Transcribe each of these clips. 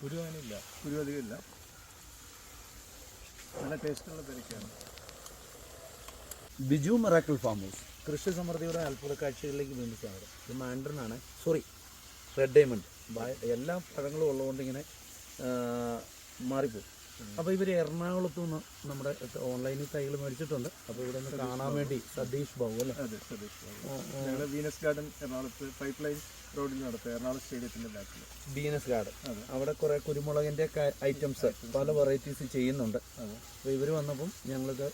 കുരുവാനില്ല. കുരു അധികം ഇല്ല നല്ല ടേസ്റ്റുള്ള തിരക്കാണ് ബിജു മെറാക്കിൾ ഫാം ഹൗസ്. കൃഷി സമൃദ്ധിയുടെ അത്ഭുത കാഴ്ചകളിലേക്ക് വീണ്ടും സ്വാഗതം. ഇത് മാൻഡ്രനാണ് സോറി റെഡ് ഡയമണ്ട്. എല്ലാ പഴങ്ങളും ഉള്ളതുകൊണ്ട് ഇങ്ങനെ മാറിപ്പോയി മാറിപ്പോകും. അപ്പോൾ ഇവർ എറണാകുളത്തു നിന്ന് നമ്മുടെ ഓൺലൈനിൽ തൈകൾ മേടിച്ചിട്ടുണ്ട്. അപ്പോൾ ഇവിടെ നിന്ന് കാണാൻ വേണ്ടി സതീഷ് ബാബു അല്ലേ? അതെ സതീഷ് ഞങ്ങൾ വീനസ് ഗാർഡൻ എറണാകുളത്ത് പൈപ്പ് ലൈൻ റോഡിൽ നടത്തുക എറണാകുളം സ്റ്റേഡിയത്തിന്റെ ബാക്കിൽ വീനസ് ഗാർഡൻ അവിടെ കുറേ കുരുമുളകിന്റെ ഐറ്റംസ് പല വെറൈറ്റീസ് ചെയ്യുന്നുണ്ട്. അപ്പോൾ ഇവർ വന്നപ്പം ഞങ്ങളിത്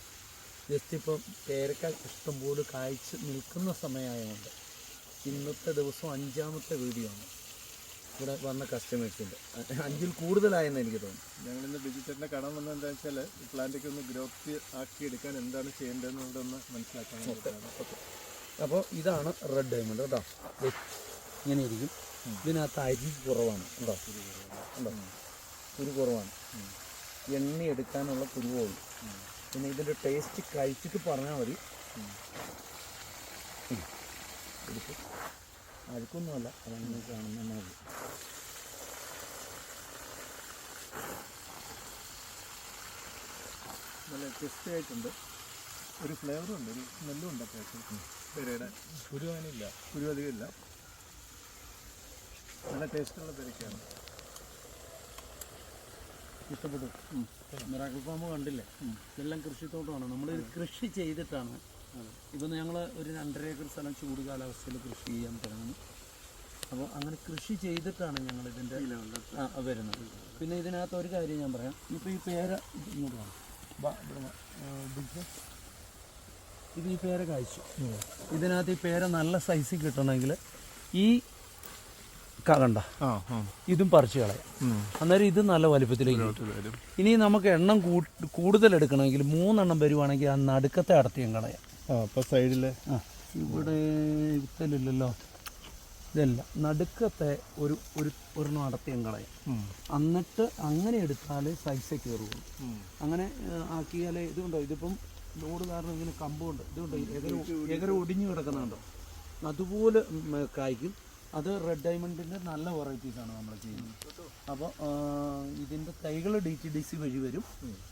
ജസ്റ്റ് ഇപ്പം പേരക്ക ഇഷ്ടംപോലെ കായ്ച്ച് നിൽക്കുന്ന സമയമായതുകൊണ്ട് ഇന്നത്തെ ദിവസം അഞ്ചാമത്തെ വീഡിയോ ആണ്. ഇവിടെ വന്ന കസ്റ്റമേഴ്സിന്റെ അഞ്ചിൽ കൂടുതലായെന്ന് എനിക്ക് തോന്നുന്നു. ഞങ്ങൾ ഇന്ന് ബിജു കടം വന്നത് എന്താ വെച്ചാൽ ഈ പ്ലാന്റൊക്കെ ഒന്ന് ഗ്രോത്ത് ആക്കി എടുക്കാൻ എന്താണ് ചെയ്യേണ്ടതെന്നുള്ളതൊന്ന് മനസ്സിലാക്കാൻ അപ്പോൾ ഇതാണ് റെഡ് ഡയമണ്ട് കേട്ടോ ഇങ്ങനെ ഇരിക്കും. ഇതിനകത്ത് അരി കുറവാണ്. കേട്ടോ ഉണ്ടോ? കുരു കുറവാണ്. എണ്ണ എടുക്കാനുള്ള കുരുവുള്ളൂ പിന്നെ ഇതിന്റെ ടേസ്റ്റ് കഴിച്ചിട്ട് പറഞ്ഞാൽ മതി. എടുക്ക്. അഴുക്കൊന്നുമല്ല. അതങ്ങനെ കാണുന്ന മതി നല്ല ടേസ്റ്റി ആയിട്ടുണ്ട്. ഒരു ഫ്ലേവറും ഉണ്ട് ഒരു സ്മെല്ലും ഉണ്ട് അത്യാവശ്യം. പെരയുടെ കുരുവാനില്ല കുരു അധികം ഇല്ല. നല്ല ടേസ്റ്റുള്ള പെരക്കാണ് ഇഷ്ടപ്പെട്ടു. മിറാക്കിൾ ഫാം കണ്ടില്ലേ? ഇതെല്ലാം കൃഷിത്തോട്ടമാണ്. നമ്മൾ കൃഷി ചെയ്തിട്ടാണ് ഇപ്പം ഞങ്ങൾ ഒരു രണ്ടര ഏക്കർ സ്ഥലം ചൂട് കാലാവസ്ഥയിൽ കൃഷി ചെയ്യാൻ തുടങ്ങുന്നു. അപ്പോൾ അങ്ങനെ കൃഷി ചെയ്തിട്ടാണ് ഞങ്ങൾ ഇതിന്റെ വരുന്നത്. പിന്നെ ഇതിനകത്ത് ഒരു കാര്യം ഞാൻ പറയാം. ഇപ്പോൾ ഈ പേര ഇങ്ങോട്ട്. ഇത് ഈ പേര കായ്ച്ചു. ഇതിനകത്ത് ഈ പേര നല്ല സൈസിൽ കിട്ടണമെങ്കിൽ ഈ കണ്ട ഇതും പറിച്ചു കളയാം. അന്നേരം ഇത് നല്ല വലിപ്പത്തിലേക്ക് ഇനി നമുക്ക് എണ്ണം കൂടുതൽ എടുക്കണമെങ്കിൽ മൂന്നെണ്ണം വരുവാണെങ്കിൽ ആ നടുക്കത്തെ അടത്തിയും കളയാം. ആ അപ്പോൾ സൈഡിൽ ആ ഇവിടെ ഇത്തലില്ലല്ലോ ഇതല്ല നടുക്കത്തെ ഒരു ഒരു ഒരെണ്ണം അടത്തിയും കളയും എന്നിട്ട് അങ്ങനെ എടുത്താൽ സൈസേ കയറുള്ളൂ അങ്ങനെ ആക്കിയാൽ ആക്കിയാലേ ഇതുണ്ടോ? ഇതിപ്പം ലോഡ് കാരണം ഇങ്ങനെ കമ്പുണ്ട്. ഇതുണ്ടോ? എകര എകര ഒടിഞ്ഞു കിടക്കുന്നുണ്ടോ? അതുപോലെ കായ്ക്കും. അത് റെഡ് ഡയമണ്ടിന്റെ നല്ല വെറൈറ്റീസാണ് നമ്മൾ ചെയ്യുന്നത്. അപ്പോൾ ഇതിന്റെ തൈകൾ ഡി ടി ഡി സി വഴി വരും.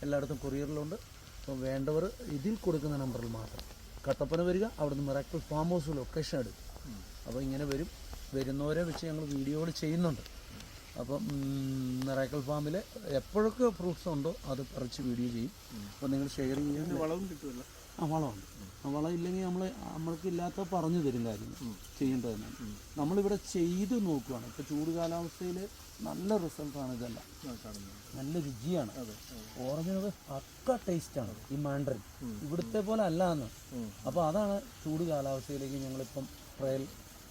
എല്ലായിടത്തും കൊറിയറിലുണ്ട് അപ്പോൾ വേണ്ടവർ ഇതിൽ കൊടുക്കുന്ന നമ്പറിൽ മാത്രം കട്ടപ്പന വരിക അവിടുന്ന് മിറാക്കിൾ ഫാം ഹൗസ് ലൊക്കേഷൻ എടുക്കും അപ്പോൾ ഇങ്ങനെ വരും. വരുന്നവരെ വെച്ച് ഞങ്ങൾ വീഡിയോകൾ ചെയ്യുന്നുണ്ട്. അപ്പം മിറാക്കിൾ ഫാമിൽ എപ്പോഴൊക്കെ ഫ്രൂട്ട്സ് ഉണ്ടോ അത് പറിച്ച് വീഡിയോ ചെയ്യും. അപ്പോൾ നിങ്ങൾ ഷെയർ ചെയ്യാൻ വളവും കിട്ടുമല്ലോ. ആ വളമുണ്ട് വളം ഇല്ലെങ്കിൽ നമ്മൾ നമ്മൾക്ക് ഇല്ലാത്ത പറഞ്ഞു തരും കാര്യങ്ങൾ ചെയ്യേണ്ടതെന്ന്. നമ്മളിവിടെ ചെയ്ത് നോക്കുകയാണ് ഇപ്പോൾ ചൂട് കാലാവസ്ഥയിൽ നല്ല റിസൾട്ടാണ് ഇതെല്ലാം. നല്ല രുചിയാണ്. ഓറഞ്ചിനൊക്കെ പക്ക ടേസ്റ്റാണ് ഈ മാൻഡറിൻ ഇവിടുത്തെ പോലെ അല്ല എന്ന് അപ്പോൾ അതാണ് ചൂട് കാലാവസ്ഥയിലേക്ക് ഞങ്ങളിപ്പം ട്രയൽ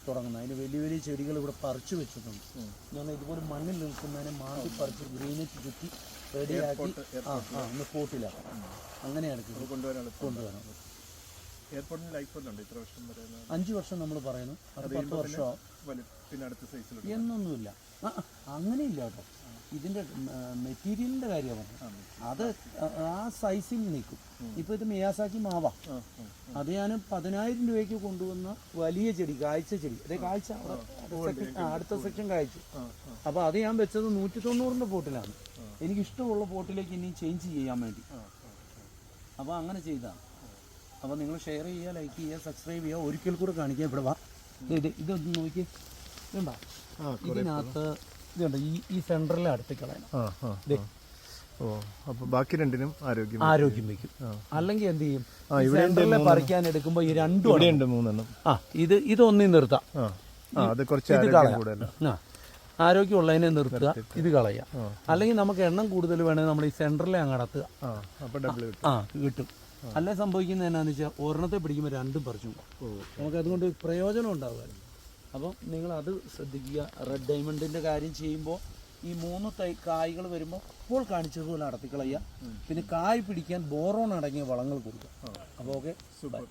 തുടങ്ങുന്നത്. അതിന് വലിയ വലിയ ചെടികൾ ഇവിടെ പറിച്ചു വെച്ചിട്ടുണ്ട്. ഞാൻ ഇതുപോലെ മണ്ണിൽ നിൽക്കുന്നതിനെ മാറ്റി പറിച്ച് ഗ്രീനെറ്റ് ചുറ്റി റെഡിയാക്കി ആ ആ ഒന്ന് കൂട്ടില്ല അങ്ങനെയാണ് കൊണ്ടുവരാൻ കൊണ്ടുവരണം എയർപോർട്ടിന് ലൈഫ് ഉണ്ട് ഇത്ര വർഷം വരെ അഞ്ച് വർഷം നമ്മൾ പറയുന്നു. അത് പത്ത് വർഷമോ പിന്നെ അടുത്ത സൈസിൽ എന്നൊന്നുമില്ല. അങ്ങനെയില്ല കേട്ടോ. ഇതിന്റെ മെറ്റീരിയലിന്റെ കാര്യമാണ് അത് ആ- സൈസിൽ നിൽക്കും. ഇപ്പൊ ഇത് മിയാസാക്കി മാവ. അത് ഞാൻ പതിനായിരം രൂപയ്ക്ക് കൊണ്ടുവന്ന വലിയ ചെടി കാഴ്ച ചെടി. അതെ ആ, അടുത്ത സെക്ഷൻ കാഴ്ച. അപ്പോൾ അത് ഞാൻ വെച്ചത് നൂറ്റി തൊണ്ണൂറിന്റെ പോട്ടിലാണ്. എനിക്കിഷ്ടമുള്ള ബോട്ടിലേക്ക് ഇനി ചേഞ്ച് ചെയ്യാൻ വേണ്ടി. അപ്പോൾ അങ്ങനെ ചെയ്താൽ അപ്പോൾ നിങ്ങൾ ഷെയർ ചെയ്യുക ലൈക്ക് ചെയ്യുക സബ്സ്ക്രൈബ് ചെയ്യുക ഒരിക്കൽ കൂടെ കാണിക്കുക ഇവിടെ വാ. ഇത് ഇത് ഇതൊന്ന് നോക്കി ഇതുണ്ടോ? ഇതിനകത്ത് ഇതുണ്ട്. ഈ ഈ സെന്ററിലെ അടുത്ത് കളയണം. ഓ അപ്പോൾ ബാക്കി രണ്ടിനും ആരോഗ്യം ആരോഗ്യം വെക്കും അല്ലെങ്കിൽ എന്ത് ചെയ്യും? ഉണ്ട് പറിക്കാൻ എടുക്കുമ്പോൾ ഈ രണ്ടും മൂന്നെണ്ണം. ആ ഇത് ഇതൊന്നും നിർത്താം. ആ അത് കുറച്ച് കളയാം. ആരോഗ്യമുള്ളതിനെ നിർത്തുക ഇത് കളയുക. അല്ലെങ്കിൽ നമുക്ക് എണ്ണം കൂടുതൽ വേണമെങ്കിൽ നമ്മൾ ഈ സെന്ററിലെ അങ്ങ് അടത്തുക. ആ കിട്ടും. അല്ലേ സംഭവിക്കുന്നത് എന്നാന്ന് വെച്ചാൽ ഒരെണ്ണത്തെ പിടിക്കുമ്പോൾ രണ്ടും പറിച്ചു. നമുക്ക് അതുകൊണ്ട് പ്രയോജനം ഉണ്ടാവുമായിരുന്നു. അപ്പം നിങ്ങൾ അത് ശ്രദ്ധിക്കുക. റെഡ് ഡയമണ്ടിന്റെ കാര്യം ചെയ്യുമ്പോൾ ഈ മൂന്ന് തൈ കായ്കൾ വരുമ്പോൾ ഇപ്പോൾ കാണിച്ചതുപോലെ അടത്തിക്കളയുക പിന്നെ കായ് പിടിക്കാൻ ബോറോൺ അടങ്ങിയ വളങ്ങൾ കൊടുക്കുക. അപ്പോൾ ഓക്കെ സൂപ്പർ.